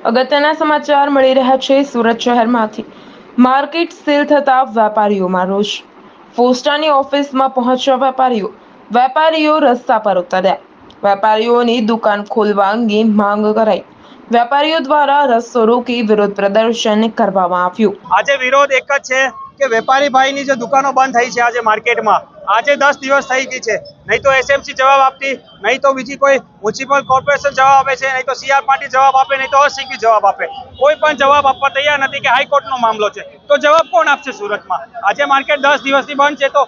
અગત્યના સમાચાર મળી રહ્યા છે સુરત શહેરમાંથી. માર્કેટ સીલ થતા વેપારીઓમાં રોષ. પોસ્ટાની ઓફિસમાં પહોંચ્યા વેપારીઓ. વેપારીઓ રસ્તા પર ઉતર્યા. વેપારીઓની દુકાન ખોલવા અંગે માંગ કરાઈ. વેપારીઓ દ્વારા રસ્તો રોકી વિરોધ પ્રદર્શન કરવામાં આવ્યું. આજે વિરોધ એક જ છે. કે વેપારી ભાઈની જે દુકાનો બંધ થઈ છે આજે માર્કેટમાં. આજે દસ દિવસ થઈ ગઈ છે. નહીં તો એસએમસી જવાબ આપતી, નહીં તો બીજી કોઈ મ્યુનિસિપલ કોર્પોરેશન જવાબ આપે છે, નહીં તો સીઆર પાર્ટી જવાબ આપે, નહીં તો અસિંગી જવાબ આપે. કોઈ પણ જવાબ આપવા તૈયાર નથી કે હાઈકોર્ટનો મામલો છે. તો જવાબ કોણ આપશે સુરતમાં? આજે માર્કેટ દસ દિવસથી બંધ છે, તો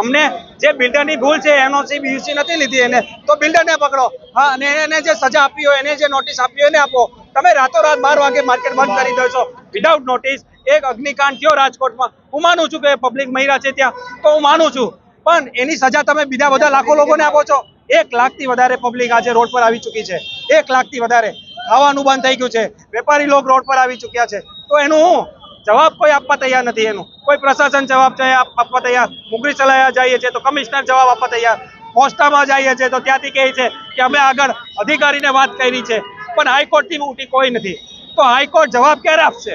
અમને જે બિલ્ડરની ભૂલ છે, એનઓસી, બીયુસી નથી લીધી એને, તો બિલ્ડરને પકડો. હા, અને એને જે સજા આપી હોય, એને જે નોટિસ આપી હોય, એને આપો. તમે રાતોરાત બાર વાગે માર્કેટ બંધ કરી દો છો. વિધાઉટ નોટિસ એક અગ્નિકાંડ થયો રાજકોટમાં. હું માનું છું કે પબ્લિક મહિલા છે ત્યાં, તો હું માનું છું. પણ એની સજા તમે બીજા બધા લાખો લોકોને આપો છો. એક લાખથી વધારે પબ્લિક આજે રોડ પર આવી ચૂકી છે. એક લાખથી વધારે. ખાવાનું બંધ થઈ ગયું છે. વેપારી લોકો રોડ પર આવી ચૂક્યા છે. તો એનું હું? જવાબ કોઈ આપવા તૈયાર નથી એનું. કોઈ પ્રશાસન જવાબ આપવા તૈયાર. મુગરી ચલાયા જઈએ છીએ તો કમિશનર જવાબ આપવા તૈયાર. પોસ્ટામાં જઈએ છીએ તો ત્યાંથી કહે છે કે અમે આગળ અધિકારીને વાત કરી છે. પણ હાઈકોર્ટથી ઉઠી કોઈ નથી. તો હાઈકોર્ટ જવાબ ક્યારે આપશે?